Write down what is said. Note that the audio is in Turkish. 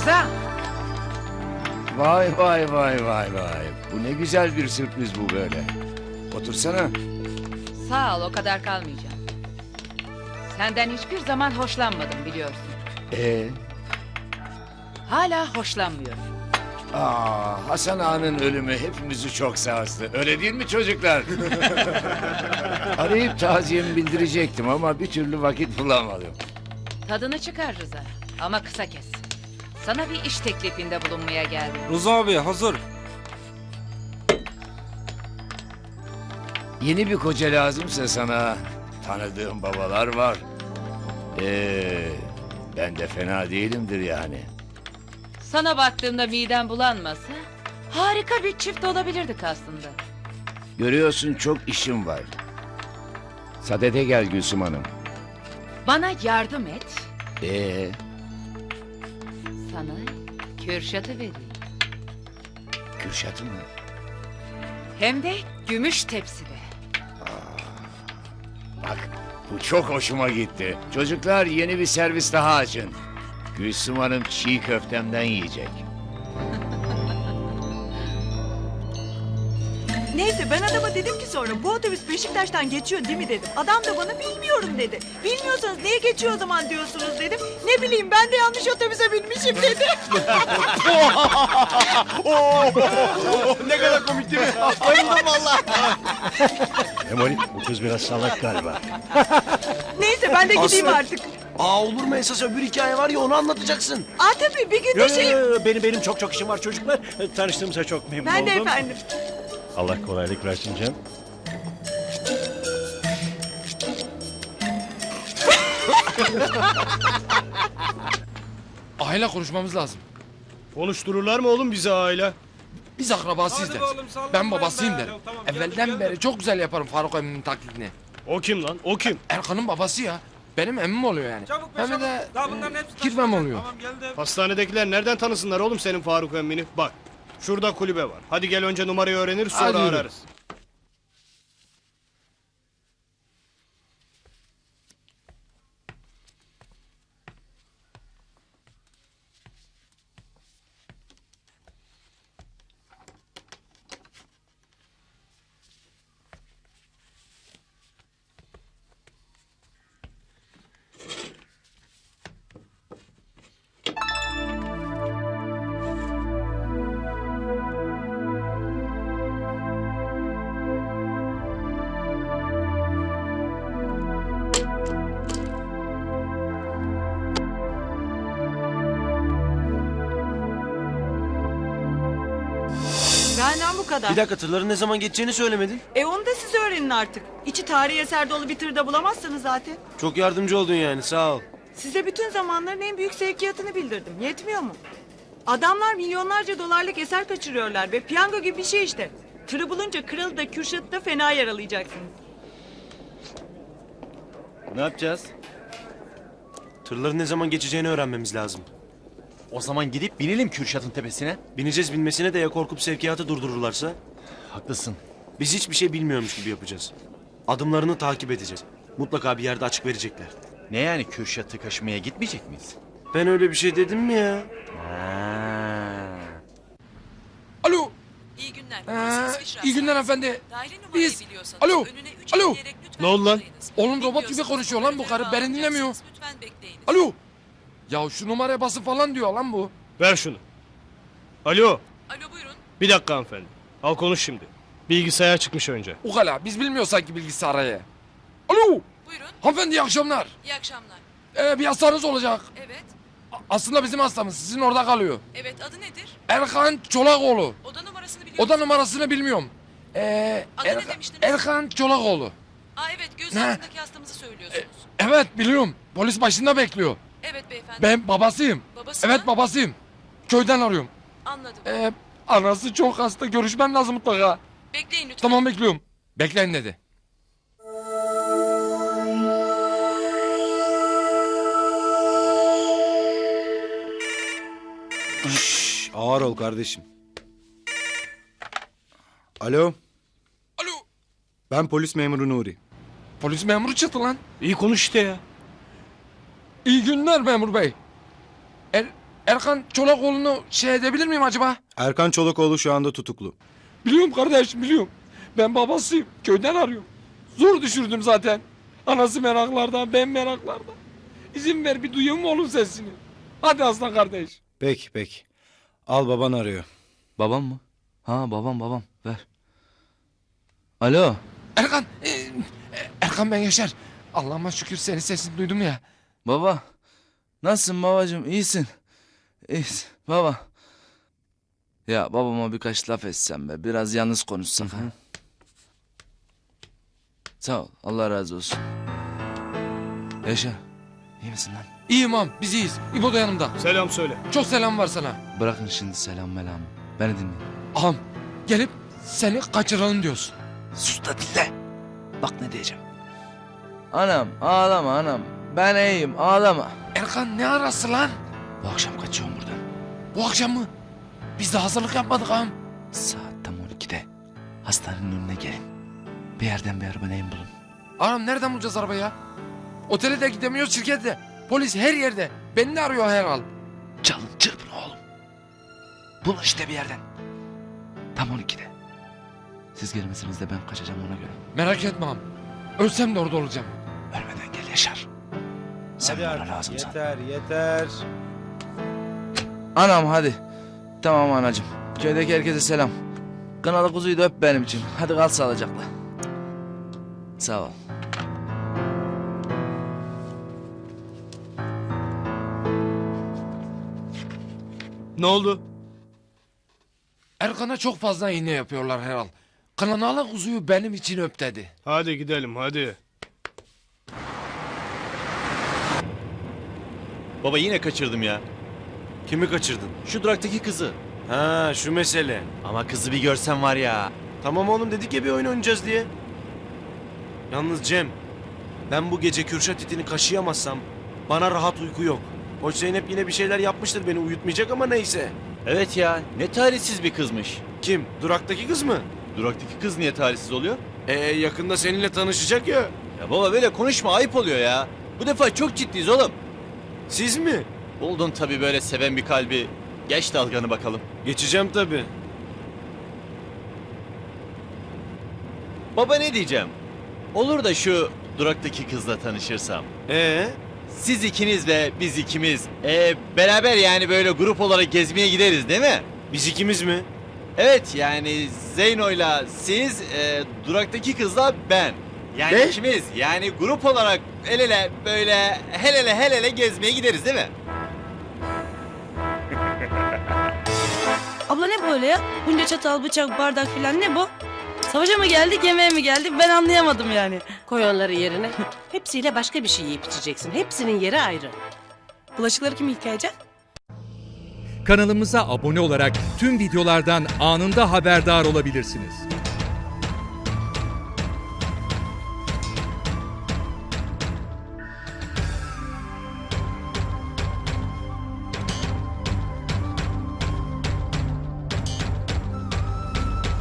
Rıza. Vay vay vay vay vay. Bu ne güzel bir sürpriz bu böyle. Otursana. Sağ ol o kadar kalmayacağım. Senden hiçbir zaman hoşlanmadım biliyorsun. Ee, Hala hoşlanmıyorum. aa, Hasan Ağa'nın ölümü hepimizi çok sarsdı. Öyle değil mi çocuklar? Arayıp taziyemi bildirecektim ama bir türlü vakit bulamadım. Tadını çıkar Rıza. Ama kısa kes. Sana bir iş teklifinde bulunmaya geldim. Rıza abi hazır. Yeni bir koca lazımsa sana tanıdığım babalar var. Ee, ben de fena değilimdir yani. Sana baktığımda midem bulanmasa harika bir çift olabilirdik aslında. Görüyorsun çok işim var. Sadede gel Gülsüm Hanım. Bana yardım et. Ee, Sana Kürşat'ı vereyim. Kürşat'ı mı? Hem de gümüş tepside. Bak bu çok hoşuma gitti. Çocuklar yeni bir servis daha açın. Gülsüm Hanım çiğ köftemden yiyecek. Neyse ben adama dedim ki sonra bu otobüs Beşiktaş'tan geçiyor değil mi dedim. Adam da bana bilmiyorum dedi. Bilmiyorsanız niye geçiyor o zaman diyorsunuz dedim. Ne bileyim ben de yanlış otobüse binmişim dedi. Ne kadar komik değil mi? Bayıldım valla. Memoli bu kız biraz salak galiba. Neyse ben de gideyim Aslı. artık. Aa olur mu esas öbür hikaye var ya onu anlatacaksın. Aa tabii bir gün de yo, şey... yo, benim benim çok çok işim var çocuklar. Tanıştığımıza çok memnun Ben oldum. de efendim. Allah kolaylık versin canım. Aile konuşmamız lazım. Konuştururlar mı oğlum bizi aile? Biz akrabasıyız deriz. Ben babasıyım derim. Evvelden beri çok güzel yaparım Faruk emminin taklidini. O kim lan? O kim? Erkan'ın babası ya. Benim emmim oluyor yani. Çabuk be Hem çabuk. de Daha bunların hepsi kirvem taşınacak. oluyor. Tamam. Hastanedekiler nereden tanısınlar oğlum senin Faruk emmini? Bak şurada kulübe var. Hadi gel önce numarayı öğreniriz sonra Hadi yürü. ararız. Kadar. Bir dakika tırların ne zaman geçeceğini söylemedin. E onu da siz öğrenin artık. İçi tarihi eser dolu bir tırda bulamazsınız zaten. Çok yardımcı oldun yani sağ ol. Size bütün zamanların en büyük sevkiyatını bildirdim. Yetmiyor mu? Adamlar milyonlarca dolarlık eser kaçırıyorlar ve piyango gibi bir şey işte. Tırı bulunca Kralı da Kürşat'ı da fena yaralayacaksınız. Ne yapacağız? Tırların ne zaman geçeceğini öğrenmemiz lazım. O zaman gidip binelim Kürşat'ın tepesine. Bineceğiz binmesine de ya korkup sevkiyatı durdururlarsa? Haklısın. Biz hiçbir şey bilmiyormuş gibi yapacağız. Adımlarını takip edeceğiz. Mutlaka bir yerde açık verecekler. Ne yani Kürşat'ı kaşımaya gitmeyecek miyiz? Ben öyle bir şey dedim mi ya? Alo. İyi günler. Ee, İsviçre iyi günler efendi. Biz- Alo, önüne üç alo. Ne oldu lan? Oğlum robot gibi konuşuyor lan bu karı. Beni dinlemiyor. alacaksınız. Lütfen bekleyiniz. Alo. Ya şu numaraya basın falan diyor lan bu. Ver şunu. Alo. Alo buyurun. Bir dakika hanımefendi. Al konuş şimdi. Bilgisayar çıkmış önce. Ukala biz bilmiyoruz sanki bilgisayarı. Alo. Buyurun. Hanımefendi iyi akşamlar. İyi akşamlar. Ee, bir hastanız olacak. Evet. A- Aslında bizim hastamız sizin orada kalıyor. Evet adı nedir? Erkan Çolakoğlu. Oda numarasını biliyor Oda numarasını bilmiyorum. Ee, Adı ne demiştiniz? Erkan Çolakoğlu. Aa evet göz Ne? altındaki hastamızı söylüyorsunuz. Evet biliyorum. Polis başında bekliyor. Evet beyefendi. Ben babasıyım. Babası Evet mı? babasıyım. Köyden arıyorum. Anladım. Ee, anası çok hasta. Görüşmem lazım mutlaka. Bekleyin lütfen. Tamam bekliyorum. Bekleyin dedi. Şşş, ağır ol kardeşim. Alo, Alo. ben polis memuru Nuri. Polis memuru çıktı lan. İyi konuş işte ya. İyi günler memur bey. Er, Erkan Çolakoğlu'nu şey edebilir miyim acaba? Erkan Çolakoğlu şu anda tutuklu. Biliyorum kardeş biliyorum. Ben babasıyım. Köyden arıyorum. Zor düşürdüm zaten. Anası meraklarda, ben meraklarda. İzin ver bir duyayım mı oğlum sesini? Hadi aslan kardeş. Peki peki. Al baban arıyor. Babam mı? Ha babam babam ver. Alo. Erkan, e, e, Erkan ben Yaşar. Allah'ıma şükür senin sesini duydum ya. Baba. Nasılsın babacığım? İyisin. İyisin. Baba. Ya babama birkaç laf etsem be. Biraz yalnız konuşsak ha. Sağ ol. Allah razı olsun. Yaşar. iyi misin lan? İyiyim am, biz iyiyiz. İbo da yanımda. Selam söyle. Çok selam var sana. Bırakın şimdi selam melamı. Beni dinle. Ağam, gelip seni kaçıralım diyorsun. Sus da dinle. Bak ne diyeceğim. Anam ağlama anam. Ben iyiyim ağlama. Erkan ne arası lan? Bu akşam kaçıyorum buradan. Bu akşam mı? Biz de hazırlık yapmadık ağam. Saat tam 12'de. Hastanenin önüne gelin. Bir yerden bir araba neyin bulun. Ağam nereden bulacağız arabayı ya? Otele de gidemiyoruz, şirkete de. Polis her yerde. Beni de arıyor her an. Çalın çırpın oğlum. Bulun işte bir yerden. Tam 12'de. Siz gelmesiniz de ben kaçacağım ona göre. Merak etme ağam. Ölsem de orada olacağım. Ölmeden gel Yaşar. Sen Hadi bana artık, lazımsın. Yeter yeter. Anam hadi. Tamam anacığım. Köydeki herkese selam. Kanalı kuzuyu da öp benim için. Hadi kal sağlıcakla. Sağ ol. Ne oldu? Erkan'a çok fazla iğne yapıyorlar herhal. Kanalı kuzuyu benim için öp dedi. Hadi gidelim hadi. Baba yine kaçırdım ya. Kimi kaçırdın? Şu duraktaki kızı. Ha şu mesele. Ama kızı bir görsen var ya. Tamam oğlum dedik ya bir oyun oynayacağız diye. Yalnız Cem, ben bu gece Kürşat itini kaşıyamazsam bana rahat uyku yok. Hoş Zeynep yine bir şeyler yapmıştır beni uyutmayacak ama neyse. Evet ya ne talihsiz bir kızmış. Kim? Duraktaki kız mı? Duraktaki kız niye talihsiz oluyor? Ee yakında seninle tanışacak ya. Ya baba böyle konuşma ayıp oluyor ya. Bu defa çok ciddiyiz oğlum. Siz mi? Buldun tabii böyle seven bir kalbi. Geç dalganı bakalım. Geçeceğim tabii. Baba ne diyeceğim? Olur da şu duraktaki kızla tanışırsam. Ee? Siz ikiniz ve biz ikimiz. Ee, beraber yani böyle grup olarak gezmeye gideriz değil mi? Biz ikimiz mi? Evet yani Zeyno'yla siz, e, duraktaki kızla ben. Yani Ne? ikimiz yani grup olarak el ele böyle hel ele hel ele gezmeye gideriz değil mi? Abla ne böyle ya? Bunca çatal, bıçak, bardak filan ne bu? Savaşa mı geldik, yemeğe mi geldik? Ben anlayamadım yani. Koy onları yerine. Hepsiyle başka bir şey yiyip içeceksin. Hepsinin yeri ayrı. Bulaşıkları kim yıkayacak? Kanalımıza abone olarak tüm videolardan anında haberdar olabilirsiniz.